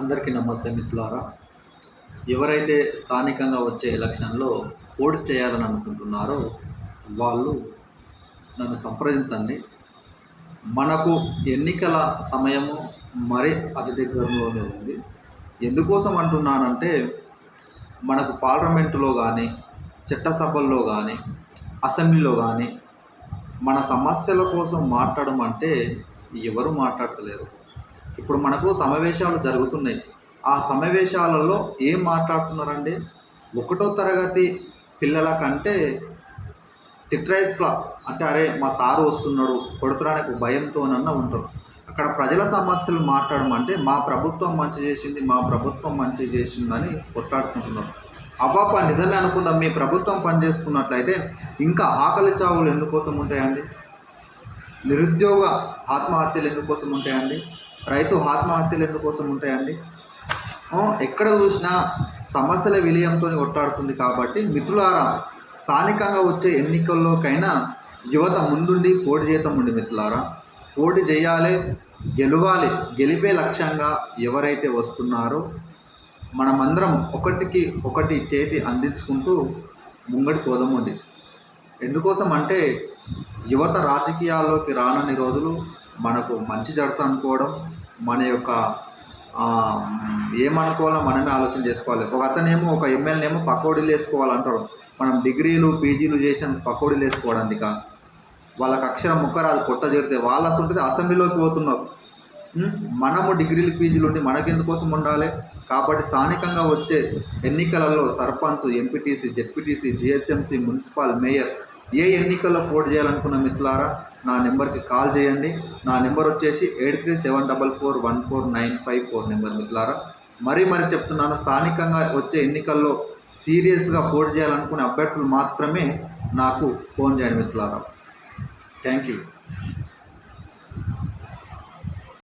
అందరికీ నమస్తే మిత్రులారా. ఎవరైతే స్థానికంగా వచ్చే ఎలక్షన్లో పోటీ చేయాలని అనుకుంటున్నారో వాళ్ళు నన్ను సంప్రదించండి. మనకు ఎన్నికల సమయము మరీ అతి దగ్గరలోనే ఉంది. ఎందుకోసం అంటున్నానంటే మనకు పార్లమెంటులో కానీ చట్టసభల్లో కానీ అసెంబ్లీలో కానీ మన సమస్యల కోసం మాట్లాడడం అంటే ఎవరు మాట్లాడతలేరు. ఇప్పుడు మనకు సమావేశాలు జరుగుతున్నాయి. ఆ సమావేశాలలో ఏం మాట్లాడుతున్నారండి? ఒకటో తరగతి పిల్లల కంటే సిట్రైస్లా అంటే అరే మా సారు వస్తున్నాడు కొడుతురానికి భయంతోనన్నా ఉంటారు. అక్కడ ప్రజల సమస్యలు మాట్లాడమంటే మా ప్రభుత్వం మంచి చేసింది మా ప్రభుత్వం మంచి చేసిందని కొట్లాడుకుంటున్నారు. అవ్వాప నిజమే అనుకుందాం మీ ప్రభుత్వం పనిచేసుకున్నట్లయితే ఇంకా ఆకలి చావులు ఎందుకోసం ఉంటాయండి? నిరుద్యోగ ఆత్మహత్యలు ఎందుకోసం ఉంటాయండి? రైతు ఆత్మహత్యలు ఎందుకోసం ఉంటాయండి? ఎక్కడ చూసినా సమస్యల విలయంతో కొట్టాడుతుంది కాబట్టి మిత్రులారా స్థానికంగా వచ్చే ఎన్నికల్లోకైనా యువత ముందుండి పోటీ జీతం ఉండి మిత్రులారా. పోటీ చేయాలి గెలవాలి గెలిపే లక్ష్యంగా ఎవరైతే వస్తున్నారో మనమందరం ఒకటికి ఒకటి చేతి అందించుకుంటూ ముంగడి పోదామండి ఎందుకోసం అంటే యువత రాజకీయాల్లోకి రానున్న రోజులు మనకు మంచి జరుగుతుంది అనుకోవడం మన యొక్క ఏమనుకోవాలో మనమే ఆలోచన చేసుకోవాలి. ఒక అతనేమో ఒక ఎమ్మెల్యేనేమో పకోడీలు వేసుకోవాలంటారు. మనం డిగ్రీలు పీజీలు చేసిన పకోడీలు వేసుకోవడానికి కా వాళ్ళకి అక్షరం ముక్కరాలు కొట్ట చేరితే వాళ్ళు అసలు అసెంబ్లీలోకి పోతున్నారు. మనము డిగ్రీలు పీజీలు ఉండి మనకెందుకోసం ఉండాలి? కాబట్టి స్థానికంగా వచ్చే ఎన్నికలలో sarpanch MPTC ZPTC GHMC municipal mayor ఏ ఎన్నికల్లో పోటీ చేయాలనుకున్న మిత్రులారా నా నెంబర్కి కాల్ చేయండి. నా నెంబర్ వచ్చేసి eight three seven double four one four nine five four number మిత్రులారా. మరీ మరి చెప్తున్నాను స్థానికంగా వచ్చే ఎన్నికల్లో సీరియస్గా పోటీ చేయాలనుకునే అభ్యర్థులు మాత్రమే నాకు ఫోన్ చేయండి మిత్రులారా. Thank you.